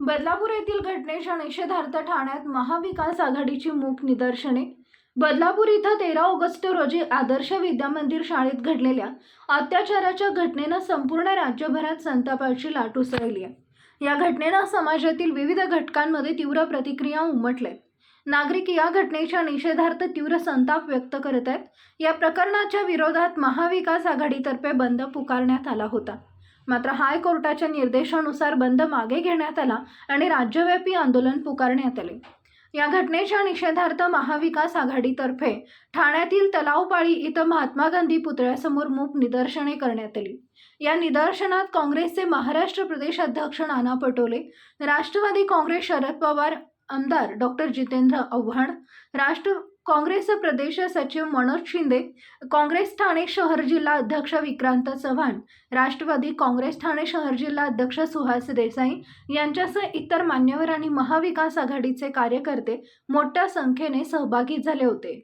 बदलापूर येथील घटनेच्या निषेधार्थ ठाण्यात महाविकास आघाडीची मूक निदर्शने. बदलापूर इथं तेरा ऑगस्ट रोजी आदर्श विद्यामंदिर शाळेत घडलेल्या अत्याचाराच्या घटनेनं संपूर्ण राज्यभरात संतापाची लाट उसळली आहे. या घटनेनं समाजातील विविध घटकांमध्ये तीव्र प्रतिक्रिया उमटल्या. नागरिक या घटनेच्या निषेधार्थ तीव्र संताप व्यक्त करत आहेत. या प्रकरणाच्या विरोधात महाविकास आघाडीतर्फे बंद पुकारण्यात आला होता. मात्र हायकोर्टाच्या निर्देशानुसार बंद मागे घेण्यात आला आणि राज्यव्यापी आंदोलन पुकारण्यात आले. या घटनेच्या निषेधार्थ महाविकास आघाडीतर्फे ठाण्यातील तलावपाळी इथं महात्मा गांधी पुतळ्यासमोर मूक निदर्शने करण्यात आली. या निदर्शनात काँग्रेसचे महाराष्ट्र प्रदेश अध्यक्ष नाना पटोले राष्ट्रवादी काँग्रेस शरद पवार आमदार डॉक्टर जितेंद्र आव्हाड राष्ट्र काँग्रेस प्रदेश सचिव मनोज शिंदे काँग्रेस ठाणे शहर जिल्हा अध्यक्ष विक्रांत चव्हाण राष्ट्रवादी काँग्रेस ठाणे शहर जिल्हा अध्यक्ष सुहास देसाई यांच्यासह इतर मान्यवर आणि महाविकास आघाडीचे कार्यकर्ते मोठ्या संख्येने सहभागी झाले होते.